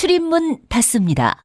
출입문 닫습니다.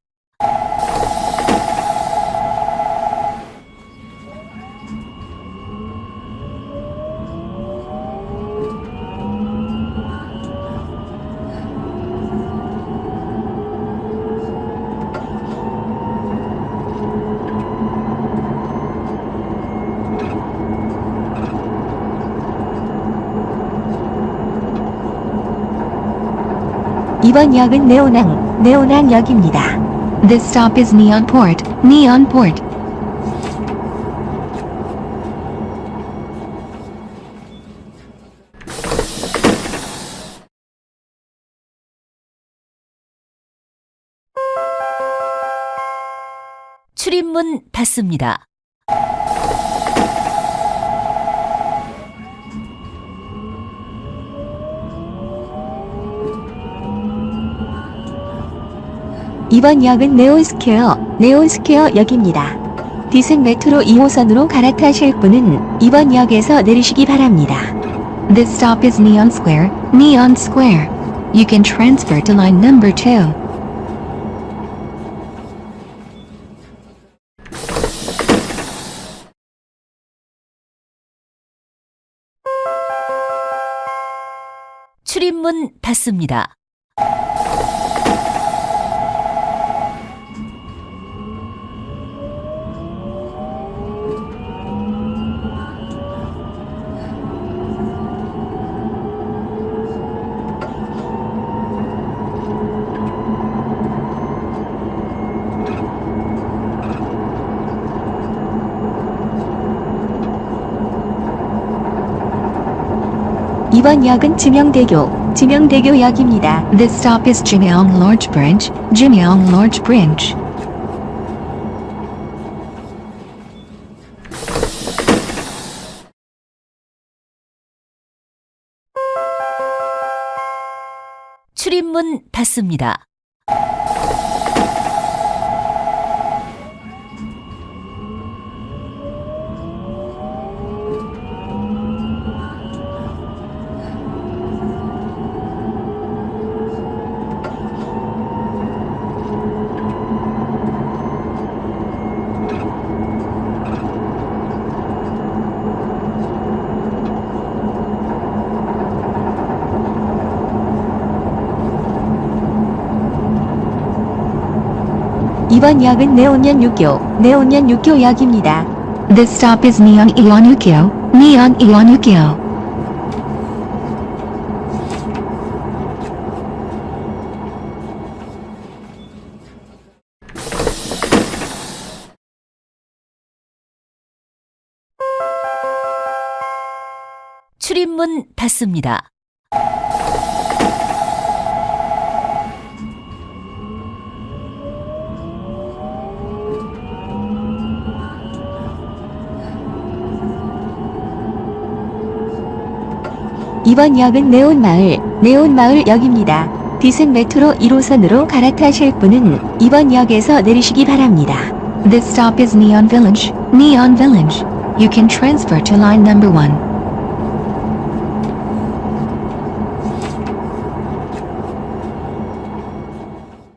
이번 역은 네오낭, 네오낭역입니다. This stop is Neonport, Neonport. 출입문 닫습니다. 이번 역은 네온스퀘어, 네온스퀘어 역입니다. 디슨 메트로 2호선으로 갈아타실 분은 이번 역에서 내리시기 바랍니다. This stop is Neon Square, Neon Square. You can transfer to line number 2. 출입문 닫습니다. 이번 역은 지명대교, 지명대교 역입니다. This stop is Jimyong Lodge Bridge, Jimyong Lodge Bridge. 출입문 닫습니다. 이번 역은 네온연 육교, 네온연 육교 역입니다. This stop is Neon Ionukyo, Neon Ionukyo. 출입문 닫습니다. 이번 역은 네온마을, 네온마을 역입니다. 디슨 메트로 1호선으로 갈아타실 분은 이번 역에서 내리시기 바랍니다. This stop is Neon Village, Neon Village. You can transfer to line number 1.